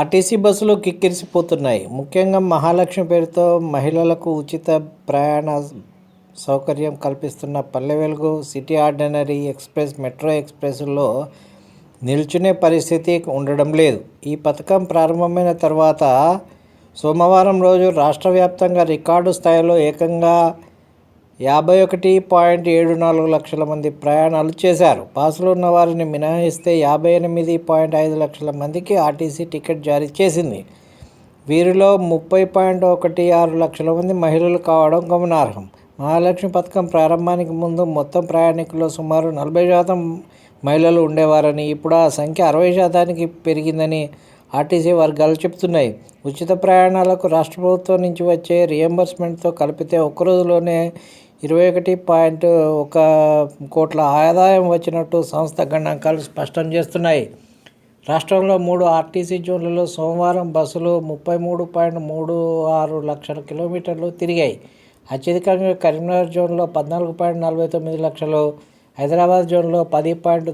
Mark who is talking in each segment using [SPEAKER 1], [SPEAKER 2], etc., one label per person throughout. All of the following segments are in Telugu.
[SPEAKER 1] ఆర్టీసీ బస్సులు కిక్కిరిసిపోతున్నాయి. ముఖ్యంగా మహాలక్ష్మి పేరుతో మహిళలకు ఉచిత ప్రయాణ సౌకర్యం కల్పిస్తున్న Palle Velugu city ordinary express metro ఎక్స్ప్రెస్లో నిల్చునే పరిస్థితి ఉండడం లేదు. ఈ పథకం ప్రారంభమైన తర్వాత సోమవారం రోజు రాష్ట్ర వ్యాప్తంగా రికార్డు స్థాయిలో ఏకంగా యాభై ఒకటి పాయింట్ ఏడు నాలుగు లక్షల మంది ప్రయాణాలు చేశారు. పాసులు ఉన్న వారిని మినహాయిస్తే యాభై ఎనిమిది పాయింట్ ఐదు లక్షల మందికి ఆర్టీసీ టికెట్ జారీ చేసింది. వీరిలో ముప్పై పాయింట్ ఒకటి ఆరు లక్షల మంది మహిళలు కావడం గమనార్హం. మహాలక్ష్మి పథకం ప్రారంభానికి ముందు మొత్తం ప్రయాణికుల్లో సుమారు నలభై శాతం మహిళలు ఉండేవారని ఇప్పుడు ఆ సంఖ్య అరవై శాతానికి పెరిగిందని ఆర్టీసీ వర్గాలు చెబుతున్నాయి. ఉచిత ప్రయాణాలకు రాష్ట్ర ప్రభుత్వం నుంచి వచ్చే రియంబర్స్మెంట్తో కలిపితే ఒక్క రోజులోనే ఇరవై ఒకటి పాయింట్ ఒక కోట్ల ఆదాయం వచ్చినట్టు సంస్థ గణాంకాలు స్పష్టం చేస్తున్నాయి. రాష్ట్రంలో మూడు ఆర్టీసీ జోన్లలో సోమవారం బస్సులు ముప్పై మూడు పాయింట్ మూడు ఆరు లక్షల కిలోమీటర్లు తిరిగాయి. అత్యధికంగా కరీంనగర్ జోన్లో పద్నాలుగు పాయింట్ నలభై తొమ్మిది లక్షలు హైదరాబాద్ జోన్లో పది పాయింట్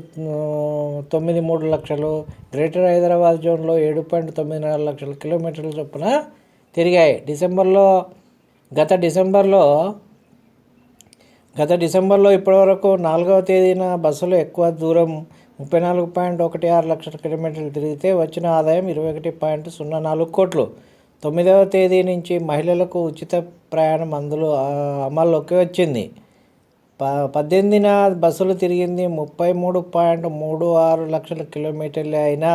[SPEAKER 1] తొమ్మిది మూడు లక్షలు గ్రేటర్ హైదరాబాద్ జోన్లో ఏడు పాయింట్ తొమ్మిది నాలుగు లక్షల కిలోమీటర్ల చొప్పున తిరిగాయి. డిసెంబర్లో గత డిసెంబర్లో గత డిసెంబర్లో ఇప్పటివరకు నాలుగవ తేదీన బస్సులు ఎక్కువ దూరం ముప్పై నాలుగు పాయింట్ ఒకటి ఆరు లక్షల కిలోమీటర్లు తిరిగితే వచ్చిన ఆదాయం ఇరవై ఒకటి పాయింట్ సున్నా నాలుగు కోట్లు. తొమ్మిదవ తేదీ నుంచి మహిళలకు ఉచిత ప్రయాణం అందులో అమల్లోకి వచ్చింది. ప పద్దెనిమిదిన బస్సులు తిరిగింది ముప్పై మూడు పాయింట్ మూడు ఆరు లక్షల కిలోమీటర్లే అయినా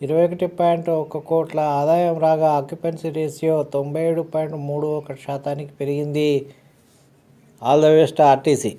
[SPEAKER 1] ఇరవై ఒకటి పాయింట్ ఒక కోట్ల ఆదాయం రాగా ఆక్యుపెన్సీ రేషియో తొంభై ఏడు పాయింట్ మూడు ఒకటి శాతానికి పెరిగింది. All the best R T C